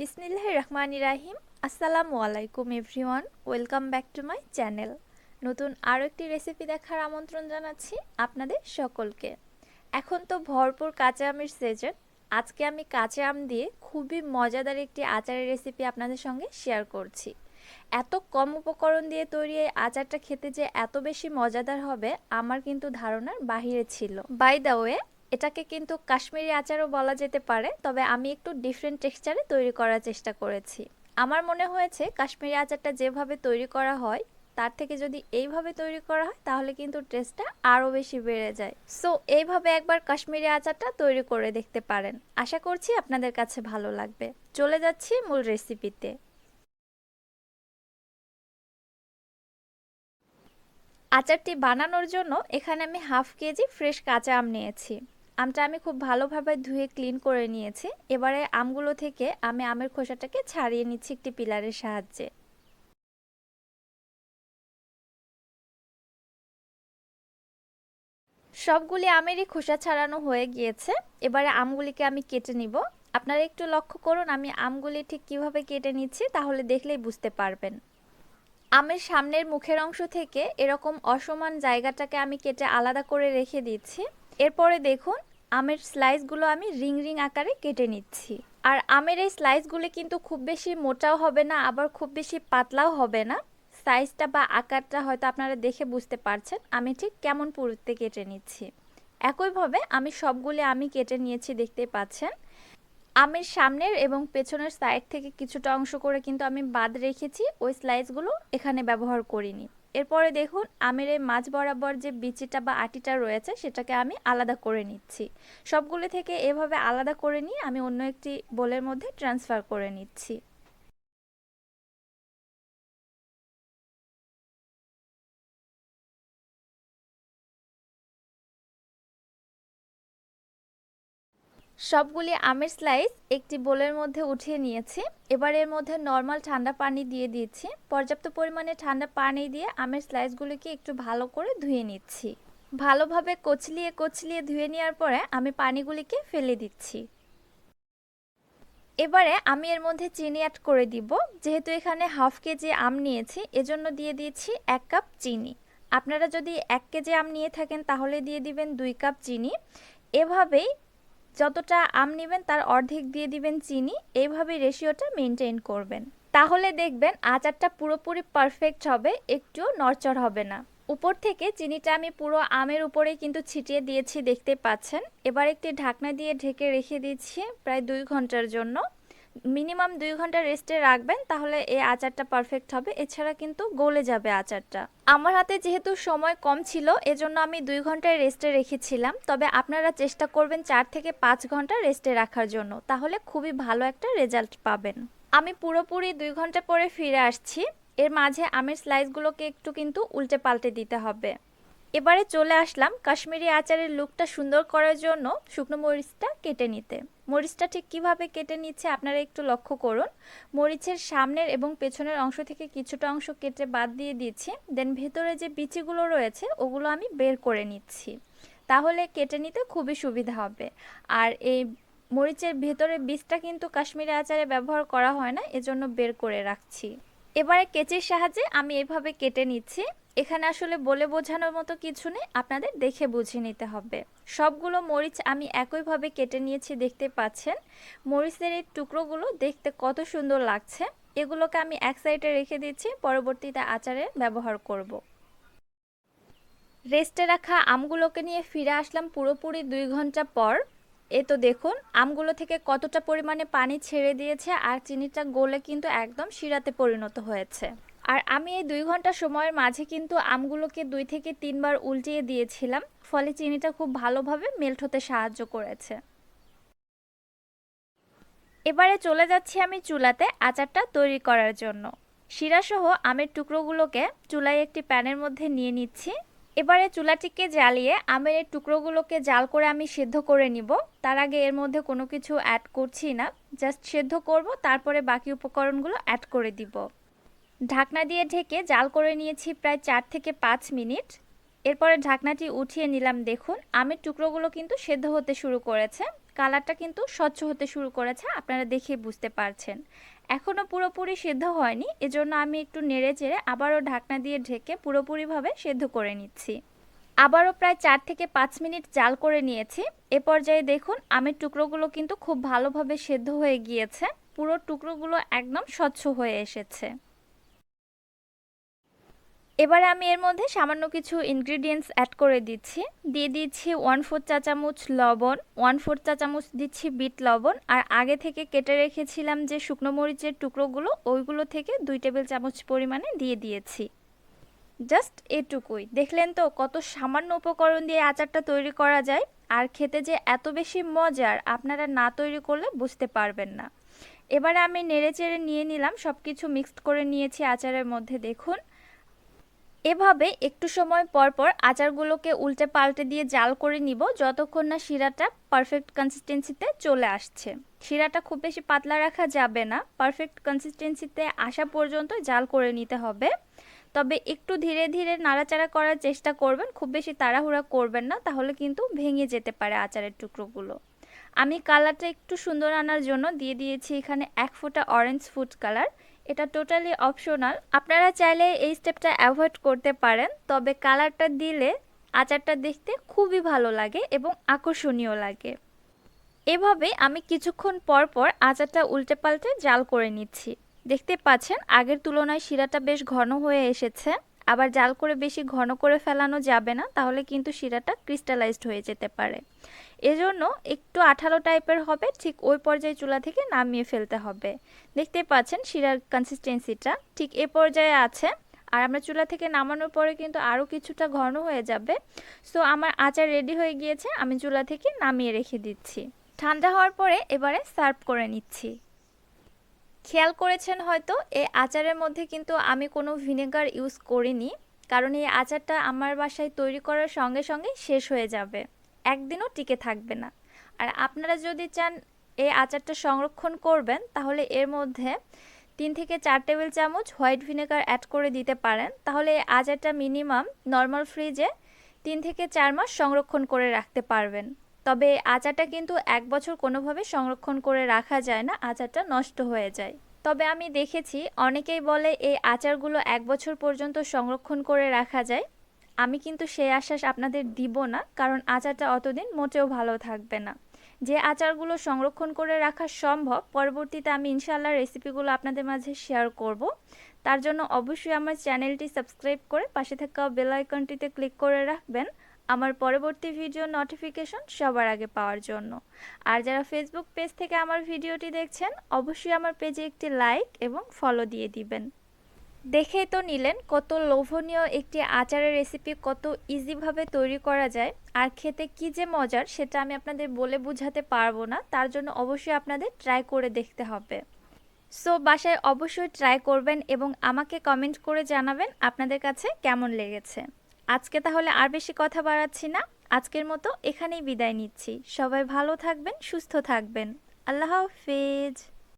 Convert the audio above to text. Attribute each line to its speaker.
Speaker 1: বিসমিল্লাহ রহমান ইরাহিম আসসালামু আলাইকুম, everyone. Welcome back to my channel. নতুন আরও একটি রেসিপি দেখার আমন্ত্রণ জানাচ্ছি আপনাদের সকলকে। এখন তো ভরপুর কাঁচা আমের সিজন আজকে আমি কাঁচা আম দিয়ে খুবই মজাদার একটি আচারের রেসিপি আপনাদের সঙ্গে শেয়ার করছি। এত কম উপকরণ দিয়ে তৈরি এই আচারটা খেতে যে এত বেশি মজাদার হবে, আমার কিন্তু ধারণার বাহিরে ছিল। বাই দ্য ওয়ে এটাকে কিন্তু কাশ্মীরি আচারও বলা যেতে পারে, তবে আমি একটু ডিফারেন্ট টেক্সচারে তৈরি করার চেষ্টা করেছি। আমার মনে হয়েছে কাশ্মীরি আচারটা যেভাবে তৈরি করা হয়, তার থেকে যদি এইভাবে তৈরি করা হয়, তাহলে কিন্তু টেস্টটা আরও বেশি বেড়ে যায়। সো এইভাবে একবার কাশ্মীরি আচারটা তৈরি করে দেখতে পারেন। আশা করছি আপনাদের কাছে ভালো লাগবে। চলে যাচ্ছি মূল রেসিপিতে আচারটি বানানোর জন্য এখানে আমি হাফ কেজি ফ্রেশ কাঁচা আম নিয়েছি। আমটা আমি খুব ভালোভাবে ধুয়ে ক্লিন করে নিয়েছি। এবারে আমগুলো থেকে আমি আমের খোসাটাকে ছাড়িয়ে নিচ্ছি একটি পিলারের সাহায্যে। সবগুলি আমেরই খোসা ছাড়ানো হয়ে গিয়েছে। এবারে আমগুলিকে আমি কেটে নিব। আপনারা একটু লক্ষ্য করুন, আমি আমগুলি ঠিক কীভাবে কেটে নিচ্ছি, তাহলে দেখলেই বুঝতে পারবেন। আমের সামনের মুখের অংশ থেকে এরকম অসমান জায়গাটাকে আমি কেটে আলাদা করে রেখে দিচ্ছি। এরপরে দেখুন আমের স্লাইসগুলো আমি রিং রিং আকারে কেটে নিচ্ছি। আর আমের এই স্লাইসগুলি কিন্তু খুব বেশি মোটাও হবে না, আবার খুব বেশি পাতলাও হবে না। সাইজটা বা আকারটা হয়তো আপনারা দেখে বুঝতে পারছেন, আমি ঠিক কেমন পুরুত্বে কেটে নিচ্ছি। একইভাবে আমি সবগুলি আমি কেটে নিয়েছি দেখতে পাচ্ছেন। আমের সামনের এবং পেছনের সাইড থেকে কিছুটা অংশ করে কিন্তু আমি বাদ রেখেছি, ওই স্লাইসগুলো এখানে ব্যবহার করিনি। এরপরে দেখুন, আমের এই মাছ বরাবর যে বিচিটা বা আটিটা রয়েছে, সেটাকে আমি আলাদা করে নিচ্ছি। সবগুলো থেকে এভাবে আলাদা করে নিয়ে আমি অন্য একটি বোলের মধ্যে ট্রান্সফার করে নিচ্ছি। সবগুলি আমের স্লাইস একটি বোলের মধ্যে উঠিয়ে নিয়েছি। এবার এর মধ্যে নর্মাল ঠান্ডা পানি দিয়ে দিয়েছি। পর্যাপ্ত পরিমাণে ঠান্ডা পানি দিয়ে আমের স্লাইসগুলিকে একটু ভালো করে ধুয়ে নিচ্ছি। ভালোভাবে কচলিয়ে কচলিয়ে ধুয়ে নেওয়ার পরে আমি পানিগুলিকে ফেলে দিচ্ছি। এবারে আমি এর মধ্যে চিনি অ্যাড করে দিব। যেহেতু এখানে হাফ কেজি আম নিয়েছি, এজন্য দিয়ে দিয়েছি এক কাপ চিনি। আপনারা যদি এক কেজি আম নিয়ে থাকেন, তাহলে দিয়ে দিবেন দুই কাপ চিনি। এভাবেই যতটা আম নেবেন তার অর্ধেক দিয়ে দিবেন চিনি। এইভাবে রেশিওটা মেনটেন করবেন। তাহলে দেখবেন আচারটা পুরোপুরি পারফেক্ট হবে, একটুও নরচর হবে না। উপর থেকে চিনিটা আমি পুরো আমের উপরেই কিন্তু ছিটিয়ে দিয়েছি, দেখতে পাচ্ছেন। এবার একটি ঢাকনা দিয়ে ঢেকে রেখে দিচ্ছি প্রায় দুই ঘণ্টার জন্য। মিনিমাম দুই ঘণ্টা রেস্টে রাখবেন, তাহলে এই আচারটা পারফেক্ট হবে। এছাড়া কিন্তু গলে যাবে আচারটা। আমার হাতে যেহেতু সময় কম ছিল, এজন্য আমি দুই ঘন্টায় রেস্টে রেখেছিলাম। তবে আপনারা চেষ্টা করবেন চার থেকে পাঁচ ঘণ্টা রেস্টে রাখার জন্য। তাহলে খুবই ভালো একটা রেজাল্ট পাবেন। আমি পুরোপুরি দুই ঘণ্টা পরে ফিরে আসছি। এর মাঝে আমের স্লাইসগুলোকে একটু কিন্তু উল্টে পাল্টে দিতে হবে। এবারে চলে আসলাম কাশ্মীরি আচারের লুকটা সুন্দর করার জন্য শুকনো মরিচটা কেটে নিতে। মরিচটা ঠিক কীভাবে কেটে নিচ্ছে আপনারা একটু লক্ষ্য করুন। মরিচের সামনের এবং পেছনের অংশ থেকে কিছুটা অংশ কেটে বাদ দিয়ে দিচ্ছি। দেন ভেতরে যে বিচিগুলো রয়েছে, ওগুলো আমি বের করে নিচ্ছি। তাহলে কেটে নিতে খুবই সুবিধা হবে। আর এই মরিচের ভেতরে বীজটা কিন্তু কাশ্মীরি আচারে ব্যবহার করা হয় না, এজন্য বের করে রাখছি। এবারে কেচির সাহায্যে আমি এভাবে কেটে নিচ্ছি। এখানে আসলে বলে বোঝানোর মতো কিছু নেই, আপনাদের দেখে বুঝে নিতে হবে। সবগুলো মরিচ আমি একইভাবে কেটে নিয়েছি, দেখতে পাচ্ছেন? মরিচের এই টুকরোগুলো দেখতে কত সুন্দর লাগছে। এগুলোকে আমি এক সাইডে রেখে দিচ্ছি, পরবর্তীতে আচারে ব্যবহার করব। রেস্টে রাখা আমগুলোকে নিয়ে ফিরে আসলাম পুরোপুরি দুই ঘণ্টা পর। এ তো দেখুন, আমগুলো থেকে কতটা পরিমাণে পানি ছেড়ে দিয়েছে, আর চিনিটা গলে কিন্তু একদম শিরাতে পরিণত হয়েছে। আর আমি এই দুই ঘণ্টা সময়ের মাঝে কিন্তু আমগুলোকে দুই থেকে তিনবার উল্টিয়ে দিয়েছিলাম, ফলে চিনিটা খুব ভালোভাবে মেল্ট হতে সাহায্য করেছে। এবারে চলে যাচ্ছি আমি চুলাতে আচারটা তৈরি করার জন্য। শিরাসহ আমের টুকরোগুলোকে চুলায় একটি প্যানের মধ্যে নিয়ে নিচ্ছি। এবারে চুলাটিকে জ্বালিয়ে আমের এই টুকরোগুলোকে জাল করে আমি সেদ্ধ করে নিব। তার আগে এর মধ্যে কোনো কিছু অ্যাড করছি না জাস্ট সেদ্ধ করব, তারপরে বাকি উপকরণগুলো অ্যাড করে দিব। ঢাকনা দিয়ে ঢেকে জাল করে নিয়েছি প্রায় চার থেকে পাঁচ মিনিট। এরপরে ঢাকনাটি উঠিয়ে নিলাম, দেখুন, আমের টুকরোগুলো কিন্তু সেদ্ধ হতে শুরু করেছে। কালারটা কিন্তু স্বচ্ছ হতে শুরু করেছে, আপনারা দেখে বুঝতে পারছেন। এখনও পুরোপুরি সেদ্ধ হয়নি, এজন্য আমি একটু নেড়ে চেড়ে আবারও ঢাকনা দিয়ে ঢেকে পুরোপুরিভাবে সেদ্ধ করে নিচ্ছি। আবারও প্রায় চার থেকে পাঁচ মিনিট জাল করে নিয়েছি। এ পর্যায়ে দেখুন, আমের টুকরোগুলো কিন্তু খুব ভালোভাবে সেদ্ধ হয়ে গিয়েছে। পুরো টুকরোগুলো একদম স্বচ্ছ হয়ে এসেছে। এবারে আমি এর মধ্যে সামান্য কিছু ইনগ্রিডিয়েন্টস অ্যাড করে দিচ্ছি। দিয়ে দিচ্ছি ওয়ান ফোর চা চামচ লবণ ওয়ান ফোর চা চামচ দিচ্ছি বিট লবণ, আর আগে থেকে কেটে রেখেছিলাম যে শুকনো মরিচের টুকরোগুলো, ওইগুলো থেকে দুই টেবিল চামচ পরিমাণে দিয়ে দিয়েছি। জাস্ট এটুকুই। দেখলেন তো কত সামান্য উপকরণ দিয়ে আচারটা তৈরি করা যায়, আর খেতে যে এত বেশি মজার আপনারা না তৈরি করলে বুঝতে পারবেন না। এবারে আমি নেড়ে চেড়ে নিয়ে নিলাম সব কিছু মিক্সড করে নিয়েছি আচারের মধ্যে, দেখুন। এভাবে একটু সময় পর পর আচারগুলোকে উল্টে পাল্টে দিয়ে জাল করে নিব যতক্ষণ না শিরাটা পারফেক্ট কনসিস্টেন্সিতে চলে আসছে। শিরাটা খুব বেশি পাতলা রাখা যাবে না পারফেক্ট কনসিস্টেন্সিতে আসা পর্যন্ত জাল করে নিতে হবে। তবে একটু ধীরে ধীরে নাড়াচাড়া করার চেষ্টা করবেন, খুব বেশি তাড়াহুড়া করবেন না, তাহলে কিন্তু ভেঙে যেতে পারে আচারের টুকরোগুলো। আমি কালারটা একটু সুন্দর আনার জন্য দিয়ে দিয়েছি এখানে এক ফোঁটা অরেঞ্জ ফুড কালার এটা টোটালি অপশনাল আপনারা চাইলে এই স্টেপটা অ্যাভয়েড করতে পারেন, তবে কালারটা দিলে আচারটা দেখতে খুবই ভালো লাগে এবং আকর্ষণীয় লাগে। এভাবে আমি কিছুক্ষণ পর পর আচারটা উল্টে পাল্টে জাল করে নিচ্ছি। দেখতে পাচ্ছেন, আগের তুলনায় শিরাটা বেশ ঘন হয়ে এসেছে। আবার জাল করে বেশি ঘন করে ফেলানো যাবে না, তাহলে কিন্তু শিরাটা ক্রিস্টালাইজড হয়ে যেতে পারে। এজন্য একটু আঠালো টাইপের হবে, ঠিক ওই পর্যায়ে চুলা থেকে নামিয়ে ফেলতে হবে। দেখতে পাচ্ছেন শিরার কনসিস্টেন্সিটা ঠিক এ পর্যায়ে আছে। আর আমরা চুলা থেকে নামানোর পরে কিন্তু আরও কিছুটা ঘন হয়ে যাবে। সো আমার আচার রেডি হয়ে গিয়েছে, আমি চুলা থেকে নামিয়ে রেখে দিচ্ছি। ঠান্ডা হওয়ার পরে এবারে সার্ভ করে নিচ্ছি। খেয়াল করেছেন হয়তো এই আচারের মধ্যে কিন্তু আমি কোনো ভিনেগার ইউজ করিনি। কারণ এই আচারটা আমার বাসায় তৈরি করার সঙ্গে সঙ্গে শেষ হয়ে যাবে। একদিনও টিকে থাকবে না। আর আপনারা যদি চান এই আচারটা সংরক্ষণ করবেন, তাহলে এর মধ্যে তিন থেকে চার টেবিল চামচ হোয়াইট ভিনেগার অ্যাড করে দিতে পারেন। তাহলে এই আচারটা মিনিমাম নর্মাল ফ্রিজে তিন থেকে চার মাস সংরক্ষণ করে রাখতে পারবেন। তবে আচারটা কিন্তু এক বছর কোনোভাবে সংরক্ষণ করে রাখা যায় না, আচারটা নষ্ট হয়ে যায়। তবে আমি দেখেছি অনেকেই বলে এই আচারগুলো এক বছর পর্যন্ত সংরক্ষণ করে রাখা যায়। আমি কিন্তু সেই আশ্বাস আপনাদের দিব না, কারণ আচারটা অতদিন মোটেও ভালো থাকবে না। যে আচারগুলো সংরক্ষণ করে রাখা সম্ভব, পরবর্তীতে আমি ইনশাল্লাহ রেসিপিগুলো আপনাদের মাঝে শেয়ার করব। তার জন্য অবশ্যই আমার চ্যানেলটি সাবস্ক্রাইব করে পাশে থাকা বেল আইকনটিতে ক্লিক করে রাখবেন। আমার পরবর্তী ভিডিও নোটিফিকেশন সবার আগে পাওয়ার জন্য। আর যারা ফেসবুক পেজ থেকে আমার ভিডিওটি দেখছেন, অবশ্যই আমার পেজে একটি লাইক এবং ফলো দিয়ে দিবেন। দেখেই তো নিলেন কত লোভনীয় একটি আচারের রেসিপি কত ইজিভাবে তৈরি করা যায়, আর খেতে কি যে মজার সেটা আমি আপনাদের বলে বোঝাতে পারব না, তার জন্য অবশ্যই আপনাদের ট্রাই করে দেখতে হবে। সো বাসায় অবশ্যই ট্রাই করবেন এবং আমাকে কমেন্ট করে জানাবেন আপনাদের কাছে কেমন লেগেছে। আজকে তাহলে আর বেশি কথা বাড়াচ্ছি না। আজকের মতো এখানেই বিদায় নিচ্ছি। সবাই ভালো থাকবেন, সুস্থ থাকবেন। আল্লাহ হাফেজ।